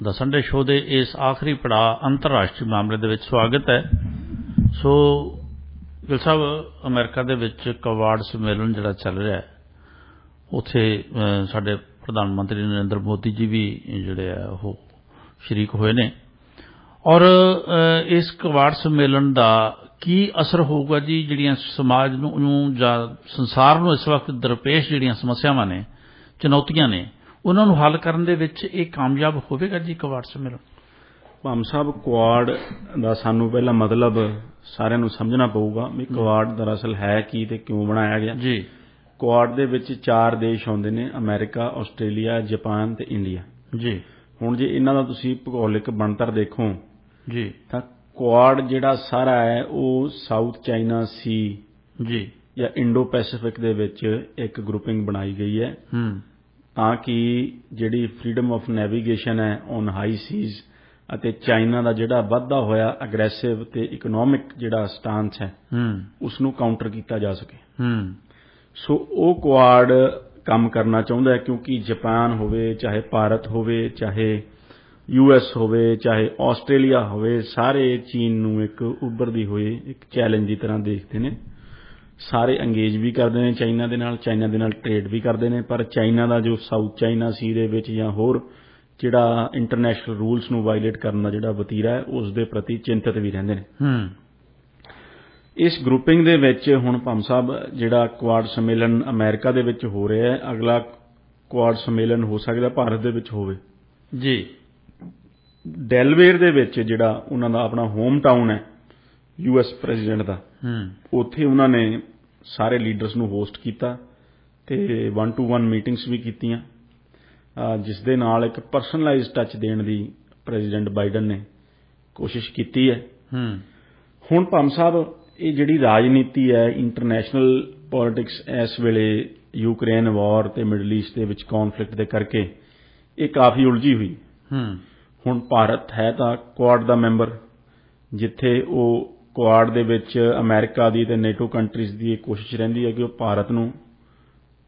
ਦਾ Sunday show ਦੇ ਇਸ ਆਖਰੀ ਪੜਾਅ ਅੰਤਰਰਾਸ਼ਟਰੀ ਮਾਮਲੇ ਦੇ ਵਿੱਚ ਸਵਾਗਤ ਹੈ। ਸੋ ਗਿਲ ਸਾਹਿਬ, ਅਮਰੀਕਾ ਦੇ ਵਿੱਚ ਕਵਾੜ ਸੰਮੇਲਨ ਜਿਹੜਾ ਚੱਲ ਰਿਹਾ ਹੈ, ਉੱਥੇ ਸਾਡੇ ਪ੍ਰਧਾਨ ਮੰਤਰੀ ਨਰਿੰਦਰ ਮੋਦੀ ਜੀ ਵੀ ਜਿਹੜੇ ਆ, ਉਹ ਸ਼ਰੀਕ ਹੋਏ ਨੇ। ਔਰ ਇਸ ਕਵਾੜ ਸੰਮੇਲਨ ਦਾ ਕੀ ਅਸਰ ਹੋਊਗਾ ਜੀ? ਜਿਹੜੀਆਂ ਸਮਾਜ ਨੂੰ ਜਾਂ ਸੰਸਾਰ ਨੂੰ ਇਸ ਵਕਤ ਦਰਪੇਸ਼ ਜਿਹੜੀਆਂ ਸਮੱਸਿਆਵਾਂ ਨੇ, ਚੁਣੌਤੀਆਂ ਨੇ ਉਹਨਾਂ ਨੂੰ ਹੱਲ ਕਰਨ ਦੇ ਵਿੱਚ ਇਹ ਕਾਮਯਾਬ ਹੋਵੇਗਾ ਜੀ ਕਵਾੜ ਸੰਮੇਲਨ? ਭਾਮ ਸਾਹਿਬ ਕੁਆਡ ਦਾ ਸਾਨੂੰ ਪਹਿਲਾਂ ਮਤਲਬ ਸਾਰਿਆਂ ਨੂੰ ਸਮਝਣਾ ਪਊਗਾ ਵੀ ਕੁਆਡ ਦਰਅਸਲ ਹੈ ਕੀ ਤੇ ਕਿਉਂ ਬਣਾਇਆ ਗਿਆ। ਜੀ। ਕੁਆਡ ਦੇ ਵਿੱਚ ਚਾਰ ਦੇਸ਼ ਆਉਂਦੇ ਨੇ ਅਮਰੀਕਾ ਆਸਟ੍ਰੇਲੀਆ ਜਾਪਾਨ ਤੇ ਇੰਡੀਆ। ਜੀ। ਹੁਣ ਜੇ ਇਹਨਾਂ ਦਾ ਤੁਸੀਂ ਭੂਗੋਲਿਕ ਬਣਤਰ ਦੇਖੋ ਜੀ। ਤਾਂ ਕੁਆਡ ਜਿਹੜਾ ਸਾਰਾ ਹੈ ਉਹ ਸਾਊਥ ਚਾਈਨਾ ਸੀ ਜੀ। ਜਾਂ ਇੰਡੋ ਪੈਸੀਫਿਕ ਦੇ ਵਿੱਚ ਇੱਕ ਗਰੁੱਪਿੰਗ ਬਣਾਈ ਗਈ ਹੈ। ਹੂੰ। ਤਾਂ ਕਿ ਜਿਹੜੀ ਫਰੀडम ਆਫ ਨੈਵੀਗੇਸ਼ਨ ਹੈ ਔਨ ਹਾਈ ਸੀਜ਼ ਅਤੇ ਚਾਈਨਾ ਦਾ ਜਿਹੜਾ ਵੱਧਦਾ ਹੋਇਆ ਅਗਰੈਸਿਵ ਤੇ ਇਕਨੋਮਿਕ ਜਿਹੜਾ ਸਟਾਂਸ ਹੈ ਹੂੰ। ਉਸ ਨੂੰ ਕਾਊਂਟਰ ਕੀਤਾ ਜਾ ਸਕੇ। ਹੂੰ। ਸੋ ਉਹ ਕੁਆਡ ਕੰਮ ਕਰਨਾ ਚਾਹੁੰਦਾ ਹੈ ਕਿਉਂਕਿ ਜਾਪਾਨ ਹੋਵੇ ਚਾਹੇ ਭਾਰਤ ਹੋਵੇ ਚਾਹੇ ਯੂਐਸ ਹੋਵੇ ਚਾਹੇ ਆਸਟ੍ਰੇਲੀਆ ਹੋਵੇ ਸਾਰੇ ਚੀਨ ਨੂੰ ਇੱਕ ਉੱਭਰਦੀ ਹੋਈ ਇੱਕ ਚੈਲੰਜ ਦੀ ਤਰ੍ਹਾਂ ਦੇਖਦੇ ਨੇ। ਸਾਰੇ ਅੰਗੇਜ ਵੀ ਕਰਦੇ ਨੇ ਚਾਈਨਾ ਦੇ ਨਾਲ ਚਾਈਨਾ ਦੇ ਨਾਲ ਟ੍ਰੇਡ ਵੀ ਕਰਦੇ ਨੇ ਪਰ ਚਾਈਨਾ ਦਾ ਜੋ ਸਾਊਥ ਚਾਈਨਾ ਸੀ ਦੇ ਵਿੱਚ ਜਾਂ ਹੋਰ ਜਿਹੜਾ ਇੰਟਰਨੈਸ਼ਨਲ ਰੂਲਸ ਨੂੰ ਵਾਇਲੇਟ ਕਰਨ ਦਾ ਜਿਹੜਾ ਵਤੀਰਾ ਹੈ ਉਸ ਦੇ ਪ੍ਰਤੀ ਚਿੰਤਤ ਵੀ ਰਹਿੰਦੇ ਨੇ। ਹੂੰ। ਇਸ ਗਰੁੱਪਿੰਗ ਦੇ ਵਿੱਚ ਹੁਣ ਭੰਮ ਸਾਹਿਬ ਜਿਹੜਾ ਕੁਆਡ ਸੰਮੇਲਨ ਅਮਰੀਕਾ ਦੇ ਵਿੱਚ ਹੋ ਰਿਹਾ ਹੈ ਅਗਲਾ ਕੁਆਡ ਸੰਮੇਲਨ ਹੋ ਸਕਦਾ ਭਾਰਤ ਦੇ ਵਿੱਚ ਹੋਵੇ। ਜੀ। ਡੈਲਵੇਅਰ ਦੇ ਵਿੱਚ ਜਿਹੜਾ ਉਹਨਾਂ ਦਾ ਆਪਣਾ ਹੋਮ ਟਾਊਨ ਹੈ ਯੂਐਸ ਪ੍ਰੈਜ਼ੀਡੈਂਟ ਦਾ। ਹੂੰ। ਉੱਥੇ ਉਹਨਾਂ ਨੇ ਸਾਰੇ ਲੀਡਰਸ ਨੂੰ ਹੋਸਟ ਕੀਤਾ ਤੇ 1 ਟੂ 1 ਮੀਟਿੰਗਸ ਵੀ ਕੀਤੀਆਂ। ਜਿਸ ਦੇ ਨਾਲ ਇੱਕ ਪਰਸਨਲਾਈਜ਼ਡ ਟੱਚ ਦੇਣ ਦੀ ਪ੍ਰੈਜ਼ੀਡੈਂਟ ਬਾਈਡਨ ਨੇ ਕੋਸ਼ਿਸ਼ ਕੀਤੀ ਹੈ। ਹੂੰ। ਹੁਣ ਭੰਮ ਸਾਹਿਬ ਇਹ ਜਿਹੜੀ ਰਾਜਨੀਤੀ ਹੈ ਇੰਟਰਨੈਸ਼ਨਲ ਪੋਲਿਟਿਕਸ ਇਸ ਵੇਲੇ ਯੂਕਰੇਨ ਵਾਰ ਤੇ ਮਿਡਲ ਈਸਟ ਦੇ ਵਿੱਚ ਕਨਫਲਿਕਟ ਦੇ ਕਰਕੇ ਇਹ ਕਾਫੀ ਉਲਝੀ ਹੋਈ। ਹੂੰ। ਹੁਣ ਭਾਰਤ ਹੈ ਤਾਂ ਕੁਆਡ ਦਾ ਮੈਂਬਰ ਜਿੱਥੇ ਉਹ ਕੁਆਡ ਦੇ ਵਿੱਚ ਅਮਰੀਕਾ ਦੀ ਤੇ ਨੇਟੋ ਕੰਟਰੀਜ਼ ਦੀ ਇਹ ਕੋਸ਼ਿਸ਼ ਰਹਿੰਦੀ ਹੈ ਕਿ ਉਹ ਭਾਰਤ ਨੂੰ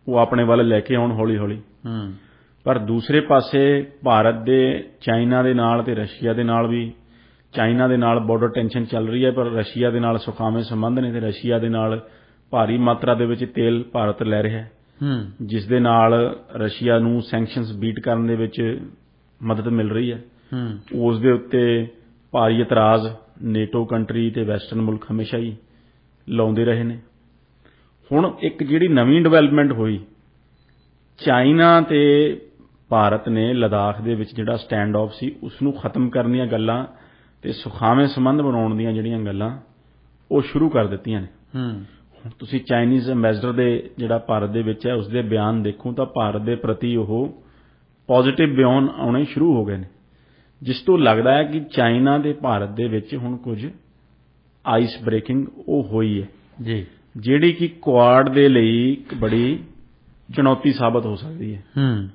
ਉਹ ਆਪਣੇ ਵੱਲ ਲੈ ਕੇ ਆਉਣ ਹੌਲੀ-ਹੌਲੀ। ਹੂੰ। ਪਰ ਦੂਸਰੇ ਪਾਸੇ ਭਾਰਤ ਦੇ ਚਾਈਨਾ ਦੇ ਨਾਲ ਤੇ ਰਸ਼ੀਆ ਦੇ ਨਾਲ ਵੀ ਚਾਈਨਾ ਦੇ ਨਾਲ ਬਾਰਡਰ ਟੈਂਸ਼ਨ ਚੱਲ ਰਹੀ ਹੈ ਪਰ ਰਸ਼ੀਆ ਦੇ ਨਾਲ ਸੁਖਾਵੇਂ ਸੰਬੰਧ ਨੇ ਤੇ ਰਸ਼ੀਆ ਦੇ ਨਾਲ ਭਾਰੀ ਮਾਤਰਾ ਦੇ ਵਿੱਚ ਤੇਲ ਭਾਰਤ ਲੈ ਰਿਹਾ ਹੈ। ਹੂੰ। ਜਿਸ ਦੇ ਨਾਲ ਰਸ਼ੀਆ ਨੂੰ ਸੈਂਕਸ਼ਨਸ ਬੀਟ ਕਰਨ ਦੇ ਵਿੱਚ ਮਦਦ ਮਿਲ ਰਹੀ ਹੈ। ਹੂੰ। ਉਸ ਦੇ ਉੱਤੇ ਭਾਰੀ ਇਤਰਾਜ਼ ਨੇਟੋ ਕੰਟਰੀ ਤੇ ਵੈਸਟਰਨ ਮੁਲਕ ਹਮੇਸ਼ਾ ਹੀ ਲਾਉਂਦੇ ਰਹੇ ਨੇ। ਹੁਣ ਇੱਕ ਜਿਹੜੀ ਨਵੀਂ ਡਿਵੈਲਪਮੈਂਟ ਹੋਈ ਚਾਈਨਾ ਤੇ ਭਾਰਤ ਨੇ ਲਦਾਖ ਦੇ ਵਿੱਚ ਜਿਹੜਾ ਸਟੈਂਡ ਆਫ ਸੀ ਉਸ ਨੂੰ ਖਤਮ ਕਰਨ ਦੀਆਂ ਗੱਲਾਂ ਤੇ ਸੁਖਾਵੇਂ ਸੰਬੰਧ ਬਣਾਉਣ ਦੀਆਂ ਜਿਹੜੀਆਂ ਗੱਲਾਂ ਉਹ ਸ਼ੁਰੂ ਕਰ ਦਿੱਤੀਆਂ ਨੇ। ਹੂੰ। ਹੁਣ ਤੁਸੀਂ ਚਾਈਨੀਜ਼ ਐਮਬੈਸਡਰ ਦੇ ਜਿਹੜਾ ਭਾਰਤ ਦੇ ਵਿੱਚ ਹੈ ਉਸ ਦੇ ਬਿਆਨ ਦੇਖੋ ਤਾਂ ਭਾਰਤ ਦੇ ਪ੍ਰਤੀ ਉਹ ਪੋਜ਼ਿਟਿਵ ਬਿਆਨ ਆਉਣੇ ਸ਼ੁਰੂ ਹੋ ਗਏ ਨੇ। ਜਿਸ ਤੋਂ ਲੱਗਦਾ ਹੈ ਕਿ ਚਾਈਨਾ ਤੇ ਭਾਰਤ ਦੇ ਵਿੱਚ ਹੁਣ ਕੁਝ ਆਈਸ ਬ੍ਰੇਕਿੰਗ ਉਹ ਹੋਈ ਹੈ। ਜੀ। ਜਿਹੜੀ ਕਿ ਕੁਆਡ ਦੇ ਲਈ ਇੱਕ ਬੜੀ ਚੁਣੌਤੀ ਸਾਬਤ ਹੋ ਸਕਦੀ ਹੈ। ਹੂੰ।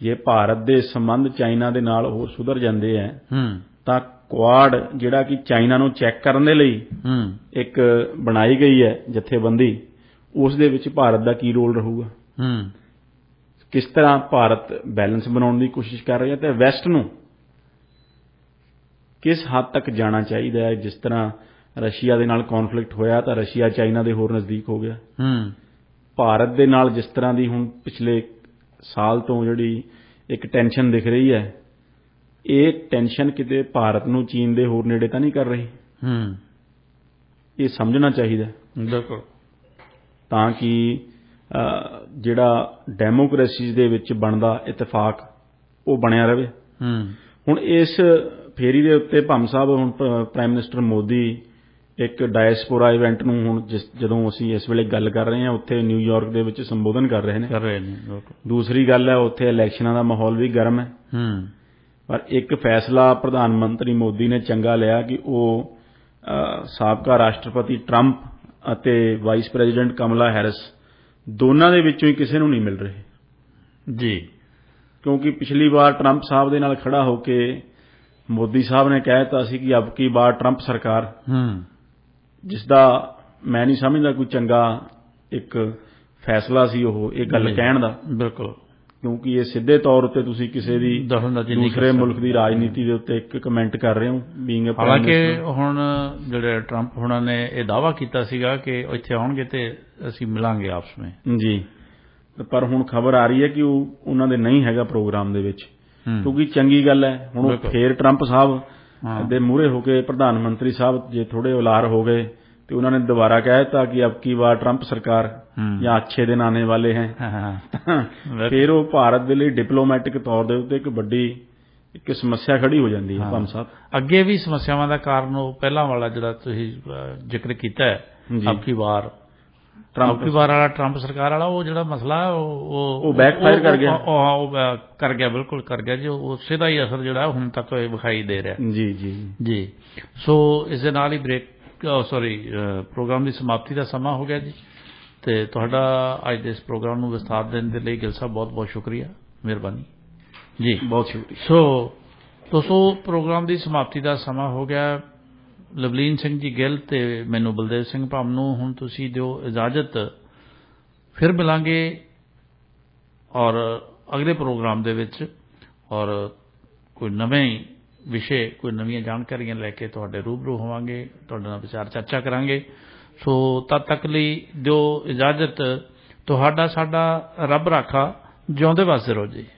ਜੇ ਭਾਰਤ ਦੇ ਸੰਬੰਧ ਚਾਈਨਾ ਦੇ ਨਾਲ ਹੋਰ ਸੁਧਰ ਜਾਂਦੇ ਹੈ ਹੂੰ। ਤਾਂ ਕੁਆਡ ਜਿਹੜਾ ਕਿ ਚਾਈਨਾ ਨੂੰ ਚੈੱਕ ਕਰਨ ਦੇ ਲਈ ਹੂੰ। ਇੱਕ ਬਣਾਈ ਗਈ ਹੈ ਜਥੇਬੰਦੀ ਉਸ ਦੇ ਵਿੱਚ ਭਾਰਤ ਦਾ ਕੀ ਰੋਲ ਰਹੂਗਾ? ਹੂੰ। ਕਿਸ ਤਰ੍ਹਾਂ ਭਾਰਤ ਬੈਲੈਂਸ ਬਣਾਉਣ ਦੀ ਕੋਸ਼ਿਸ਼ ਕਰ ਰਿਹਾ ਤੇ ਵੈਸਟ ਨੂੰ ਕਿਸ ਹੱਦ ਤੱਕ ਜਾਣਾ ਚਾਹੀਦਾ ਹੈ? ਜਿਸ ਤਰ੍ਹਾਂ ਰਸ਼ੀਆ ਦੇ ਨਾਲ ਕਨਫਲਿਕਟ ਹੋਇਆ ਤਾਂ ਰਸ਼ੀਆ ਚਾਈਨਾ ਦੇ ਹੋਰ ਨਜ਼ਦੀਕ ਹੋ ਗਿਆ। ਹੂੰ। ਭਾਰਤ ਦੇ ਨਾਲ ਜਿਸ ਤਰ੍ਹਾਂ ਦੀ ਹੁਣ ਪਿਛਲੇ ਸਾਲ ਤੋਂ ਜਿਹੜੀ ਇੱਕ ਟੈਨਸ਼ਨ ਦਿਖ ਰਹੀ ਹੈ ਇਹ ਟੈਨਸ਼ਨ ਕਿਤੇ ਭਾਰਤ ਨੂੰ ਚੀਨ ਦੇ ਹੋਰ ਨੇੜੇ ਤਾਂ ਨਹੀਂ ਕਰ ਰਹੀ? ਹੂੰ। ਇਹ ਸਮਝਣਾ ਚਾਹੀਦਾ ਬਿਲਕੁਲ। ਤਾਂ ਕਿ ਜਿਹੜਾ ਡੈਮੋਕ੍ਰੇਸੀ ਦੇ ਵਿੱਚ ਬਣਦਾ ਇਤਫਾਕ ਉਹ ਬਣਿਆ ਰਹੇ। ਹੂੰ। ਹੁਣ ਇਸ ਫੇਰੀ ਦੇ ਉੱਤੇ ਭੰਮ ਸਾਹਿਬ ਹੁਣ ਪ੍ਰਾਈਮ ਮਿਨਿਸਟਰ ਮੋਦੀ ਇੱਕ ਡਾਇਸਪੋਰਾ ਇਵੈਂਟ ਨੂੰ ਹੁਣ ਜਿਸ ਜਦੋਂ ਅਸੀਂ ਇਸ ਵੇਲੇ ਗੱਲ ਕਰ ਰਹੇ ਹਾਂ ਉੱਥੇ ਨਿਊਯਾਰਕ ਦੇ ਵਿੱਚ ਸੰਬੋਧਨ ਕਰ ਰਹੇ ਨੇ। ਕਰ ਰਹੇ ਨੇ ਦੂਸਰੀ ਗੱਲ ਹੈ ਉੱਥੇ ਇਲੈਕਸ਼ਨਾਂ ਦਾ ਮਾਹੌਲ ਵੀ ਗਰਮ ਹੈ। ਹੂੰ। ਪਰ ਇੱਕ ਫੈਸਲਾ ਪ੍ਰਧਾਨ ਮੰਤਰੀ ਮੋਦੀ ਨੇ ਚੰਗਾ ਲਿਆ ਕਿ ਉਹ ਸਾਬਕਾ ਰਾਸ਼ਟਰਪਤੀ ਟਰੰਪ ਅਤੇ ਵਾਈਸ ਪ੍ਰੈਜ਼ੀਡੈਂਟ ਕਮਲਾ ਹੈਰਿਸ ਦੋਨਾਂ ਦੇ ਵਿੱਚੋਂ ਹੀ ਕਿਸੇ ਨੂੰ ਨਹੀਂ ਮਿਲ ਰਹੇ। ਜੀ। ਕਿਉਂਕਿ ਪਿਛਲੀ ਵਾਰ ਟਰੰਪ ਸਾਹਿਬ ਦੇ ਨਾਲ ਖੜਾ ਹੋ ਕੇ ਮੋਦੀ ਸਾਹਿਬ ਨੇ ਕਹਿ ਦਿੱਤਾ ਸੀ ਕਿ ਅਬ ਕੀ ਬਾਰ ਟਰੰਪ ਸਰਕਾਰ ਹੂੰ ਜਿਸ ਦਾ ਮੈਂ ਨਹੀਂ ਸਮਝਦਾ ਕੋਈ ਚੰਗਾ ਇੱਕ ਫੈਸਲਾ ਸੀ ਉਹ ਇਹ ਗੱਲ। ਕਹਿਣ ਦਾ ਬਿਲਕੁਲ ਕਿਉਂਕਿ ਇਹ ਸਿੱਧੇ ਤੌਰ ਉੱਤੇ ਤੁਸੀਂ ਕਿਸੇ ਦੀ ਦੂਸਰੇ ਮੁਲਕ। ਦੀ ਰਾਜਨੀਤੀ ਦੇ ਉੱਤੇ ਇੱਕ ਕਮੈਂਟ ਕਰ ਰਹੇ ਹੋ ਬੀਇੰਗ ਅ ਹਾਲਾਂਕਿ ਹੁਣ ਜਿਹੜੇ ਟਰੰਪ ਹੁਣਾਂ ਨੇ ਇਹ ਦਾਵਾ ਕੀਤਾ ਸੀਗਾ ਕਿ ਇੱਥੇ ਆਉਣਗੇ ਤੇ ਅਸੀਂ ਮਿਲਾਂਗੇ ਆਪਸ ਵਿੱਚ ਜੀ ਪਰ ਹੁਣ ਖਬਰ ਆ ਰਹੀ ਹੈ ਕਿ ਉਹ ਉਹਨਾਂ ਦੇ ਨਹੀਂ ਹੈਗਾ ਪ੍ਰੋਗਰਾਮ ਦੇ ਵਿੱਚ। ਕਿਉਂਕਿ ਚੰਗੀ ਗੱਲ ਹੈ ਹੁਣ। ਫੇਰ ਟਰੰਪ ਸਾਹਿਬ ਹਾਂ। ਦੇ ਮੂਹਰੇ ਹੋ ਕੇ ਪ੍ਰਧਾਨ ਮੰਤਰੀ ਸਾਹਿਬ ਜੇ ਥੋੜੇ ਉਲਾਰ ਹੋ ਗਏ ਤੇ ਉਹਨਾਂ ਨੇ ਦੁਬਾਰਾ ਕਹਿ ਦਿੱਤਾ ਕਿ ਅਬ ਕੀ ਵਾਰ ਟਰੰਪ ਸਰਕਾਰ ਹੂੰ। ਜਾਂ ਅੱਛੇ ਦਿਨ ਆने ਵਾਲੇ ਹੈ। ਫਿਰ ਉਹ ਭਾਰਤ ਦੇ ਲਈ ਡਿਪਲੋਮੈਟਿਕ ਤੌਰ ਦੇ ਉੱਤੇ ਇੱਕ ਵੱਡੀ ਇੱਕ ਸਮੱਸਿਆ ਖੜੀ ਹੋ ਜਾਂਦੀ ਹੈ। ਪੰਮ ਸਾਹਿਬ ਅੱਗੇ ਵੀ ਸਮੱਸਿਆਵਾਂ ਦਾ ਕਾਰਨ ਉਹ ਪਹਿਲਾਂ ਵਾਲਾ ਜਿਹੜਾ ਤੁਸੀਂ ਜ਼ਿਕਰ ਕੀਤਾ ਹੈ ਜੀ। ਆਪਕੀ ਵਾਰ ਟਰੰਪ ਆਪਕੀ ਵਾਰ ਵਾਲਾ ਟਰੰਪ ਸਰਕਾਰ ਵਾਲਾ ਉਹ ਜਿਹੜਾ ਮਸਲਾ ਉਹ ਉਹ backfire ਕਰ ਗਿਆ। ਉਹ- ਕਰ ਗਿਆ ਬਿਲਕੁਲ ਕਰ ਗਿਆ ਜੀ ਉਹ ਦਾ ਹੀ ਅਸਰ ਜਿਹੜਾ ਹੁਣ ਤੱਕ ਇਹ ਵਿਖਾਈ ਦੇ ਰਿਹਾ। ਜੀ ਜੀ। ਜੀ। ਸੋ ਇਸ ਦੇ ਨਾਲ ਹੀ ਬ੍ਰੇਕ ਸੌਰੀ ਪ੍ਰੋਗਰਾਮ ਦੀ ਸਮਾਪਤੀ ਦਾ ਸਮਾਂ ਹੋ ਗਿਆ ਜੀ। ਤੇ ਤੁਹਾਡਾ ਅੱਜ ਦੇ ਇਸ ਪ੍ਰੋਗਰਾਮ ਨੂੰ ਵਿਸਥਾਰ ਦੇਣ ਦੇ ਲਈ ਗਿਲ ਸਾਹਿਬ ਬਹੁਤ ਬਹੁਤ ਸ਼ੁਕਰੀਆ ਮਿਹਰਬਾਨੀ। ਜੀ। ਬਹੁਤ ਸ਼ੁਕਰੀਆ। ਸੋ ਦੋਸਤੋ ਪ੍ਰੋਗਰਾਮ ਦੀ ਸਮਾਪਤੀ ਦਾ ਸਮਾਂ ਹੋ ਗਿਆ। ਲਵਲੀਨ ਸਿੰਘ ਜੀ ਗਿੱਲ ਤੇ ਮੈਨੂੰ ਬਲਦੇਵ ਸਿੰਘ ਭੰਮ ਨੂੰ ਹੁਣ ਤੁਸੀਂ ਦਿਓ ਇਜਾਜ਼ਤ। ਫਿਰ ਮਿਲਾਂਗੇ ਔਰ ਅਗਲੇ ਪ੍ਰੋਗਰਾਮ ਦੇ ਵਿੱਚ ਔਰ ਕੋਈ ਨਵੇਂ ਵਿਸ਼ੇ, ਕੋਈ ਨਵੀਆਂ ਜਾਣਕਾਰੀਆਂ ਲੈ ਕੇ ਤੁਹਾਡੇ ਰੂਬਰੂ ਹੋਵਾਂਗੇ, ਤੁਹਾਡੇ ਨਾਲ ਵਿਚਾਰ ਚਰਚਾ ਕਰਾਂਗੇ। ਸੋ ਤਦ ਤੱਕ ਲਈ ਦਿਓ ਇਜਾਜ਼ਤ। ਤੁਹਾਡਾ ਸਾਡਾ ਰੱਬ ਰਾਖਾ, ਜਿਉਂਦੇ ਵਾਸਤੇ ਰਹੋ ਜੀ।